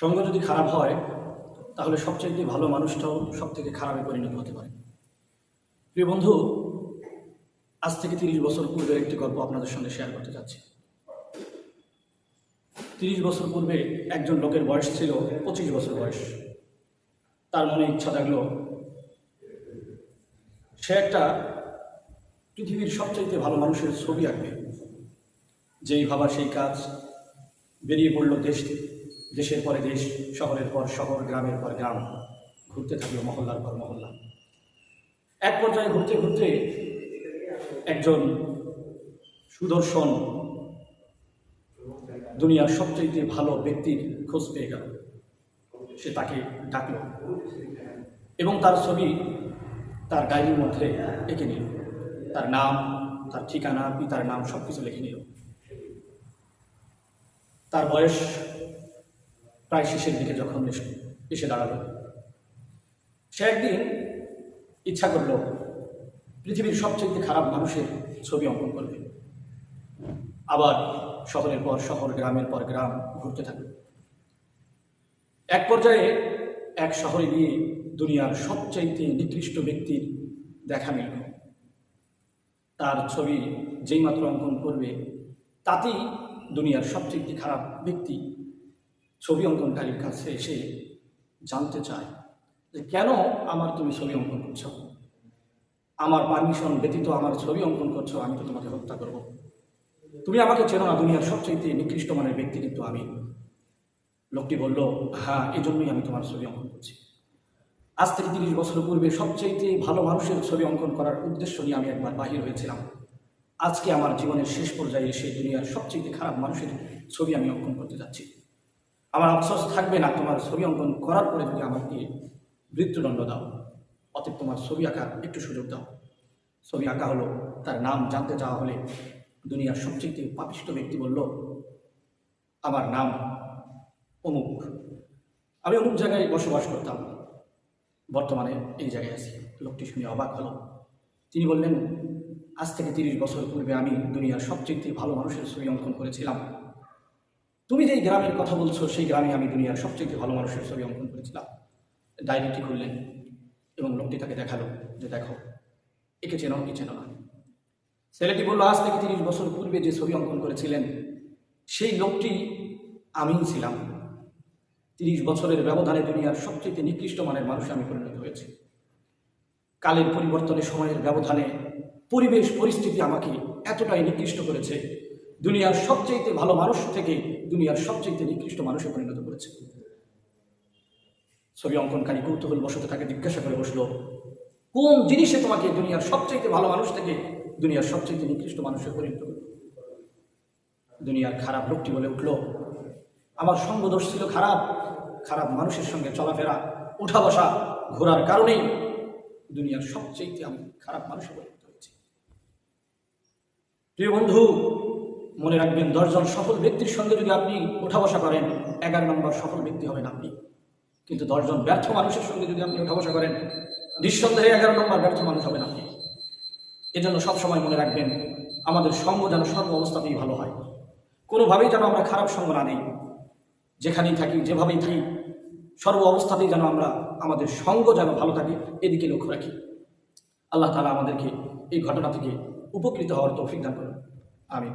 সঙ্গ যদি খারাপ হয়, তাহলে সবচেয়ে ভালো মানুষটাও সব থেকে খারাপে পরিণত হতে পারে। প্রিয় বন্ধু, আজ থেকে তিরিশ বছর পূর্বের একটি গল্প আপনাদের সঙ্গে শেয়ার করতে যাচ্ছি। তিরিশ বছর পূর্বে একজন লোকের বয়স ছিল পঁচিশ বছর বয়স। তার মনে ইচ্ছা থাকল সে একটা পৃথিবীর সবচাইতে ভালো মানুষের ছবি আঁকবে, যেই ভাবা সেই কাজ বেরিয়ে পড়ল দেশ দেশের পরে দেশ, শহরের পর শহর, গ্রামের পর গ্রাম। ঘুরতে থাকল মহল্লার পর মহল্লা। এক পর্যায়ে ঘুরতে ঘুরতে একজন সুদর্শন দুনিয়ার সবচাইতে ভালো ব্যক্তির খোঁজ পেয়ে গেল। সে তাকে ডাকলো এবং তার ছবি তার ডায়েরির মধ্যে এঁকে নিল। তার নাম, তার ঠিকানা, পিতার নাম সব কিছু লিখে নিল। তার বয়স প্রায় শেষের দিকে যখন এসে- দাঁড়াল। সে একদিন ইচ্ছা করল, পৃথিবীর সবচেয়ে খারাপ মানুষের ছবি অঙ্কন করবে। আবার শহরের পর শহর, গ্রামের পর গ্রাম ঘুরতে থাকল এক পর্যায়ে এক শহরে গিয়ে দুনিয়ার সবচাইতে নিকৃষ্ট ব্যক্তির দেখা মিলল। তার ছবি যেই মাত্র অঙ্কন করবে, তাতেই দুনিয়ার সবচেয়ে খারাপ ব্যক্তি ছবি অঙ্কনকারীর কাছে এসে জানতে চায় যে কেন আমার তুমি ছবি অঙ্কন করছ? আমার পারমিশন ব্যতীত আমার ছবি অঙ্কন করছ, আমি তো তোমাকে হত্যা করব। তুমি আমাকে চেনো না, দুনিয়ার সবচেয়ে নিকৃষ্ট মানের ব্যক্তি কিন্তু আমি। লোকটি বলল হ্যাঁ এই জন্যই আমি তোমার ছবি অঙ্কন করছি। আজ থেকে তিরিশ বছর পূর্বে সবচাইতে ভালো মানুষের ছবি অঙ্কন করার উদ্দেশ্য নিয়ে আমি একবার বাহির হয়েছিলাম। আজকে আমার জীবনের শেষ পর্যায়ে এসে দুনিয়ার সবচেয়ে খারাপ মানুষের ছবি আমি অঙ্কন করতে যাচ্ছি। আমার আফসোস থাকবে না তোমার ছবি অঙ্কন করার পরে যদি আমাকে মৃত্যুদণ্ড দাও। অতএব তোমার ছবি আঁকার একটু সুযোগ দাও। ছবি আঁকা হলো তার নাম জানতে চাওয়া হলে দুনিয়ার সবচেয়ে পাপিষ্ট ব্যক্তি বলল, আমার নাম অমুক। আমি অমুক জায়গায় বসবাস করতাম। বর্তমানে এই জায়গায় আছি। লোকটি শুনে অবাক হলো। তিনি বললেন, আজ থেকে তিরিশ বছর পূর্বে আমি দুনিয়ার সবচেয়ে ভালো মানুষের ছবি অঙ্কন করেছিলাম। তুমি যেই গ্রামের কথা বলছো, সেই গ্রামে আমি দুনিয়ার সবচেয়ে ভালো মানুষের ছবি অঙ্কন করেছিলাম। ডায়েরিটি খুললেন এবং লোকটি তাকে দেখাল যে দেখো, একে চেনো কি চেনো না। ছেলেটি বলল, আজ থেকে তিরিশ বছর পূর্বে যে ছবি অঙ্কন করেছিলেন, সেই লোকটি আমিই ছিলাম। তিরিশ বছরের ব্যবধানে দুনিয়ার সবচেয়ে নিকৃষ্ট মানের মানুষে আমি পরিণত হয়েছি। কালের পরিবর্তনে, সময়ের ব্যবধানে, পরিবেশ, পরিস্থিতি আমাকে এতটাই নিকৃষ্ট করেছে দুনিয়ার সবচেয়ে ভালো মানুষ থেকে দুনিয়ার সবচেয়ে নিকৃষ্ট মানুষে পরিণত করেছে। ছবি অঙ্কনকারী কৌতূহল বসতে তাকে জিজ্ঞাসা করে বসল, কোন জিনিসে তোমাকে দুনিয়ার সবচেয়ে ভালো মানুষ থেকে দুনিয়ার সবচেয়ে নিকৃষ্ট মানুষে পরিণত দুনিয়ার খারাপ লোকটি বলে উঠল, আমার সঙ্গদোষ ছিল খারাপ খারাপ মানুষের সঙ্গে চলাফেরা, উঠা বসা, ঘোরার কারণেই দুনিয়ার সবচেয়ে আমি খারাপ মানুষে পরিণত হয়েছি। প্রিয় বন্ধু মনে রাখবেন, দশজন সফল ব্যক্তির সঙ্গে যদি আপনি উঠা বসা করেন, এগারো নম্বর সফল ব্যক্তি হবেন আপনি। কিন্তু দশজন ব্যর্থ মানুষের সঙ্গে যদি আপনি উঠা বসা করেন, নিঃসন্দেহে এগারো নম্বর ব্যর্থ মানুষ হবেন আপনি। এজন্য সবসময় মনে রাখবেন, আমাদের সঙ্গ যেন সর্ব অবস্থাতেই ভালো হয়। কোনোভাবেই যেন আমরা খারাপ সঙ্গ না নেই। যেখানেই থাকি, যেভাবেই থাকি, সর্ব অবস্থাতেই যেন আমরা আমাদের সঙ্গ যেন ভালো থাকে, এদিকে লক্ষ্য রাখি। আল্লাহ তালা আমাদেরকে এই ঘটনা থেকে উপকৃত হওয়ার তৌফিক দান করুন। আমি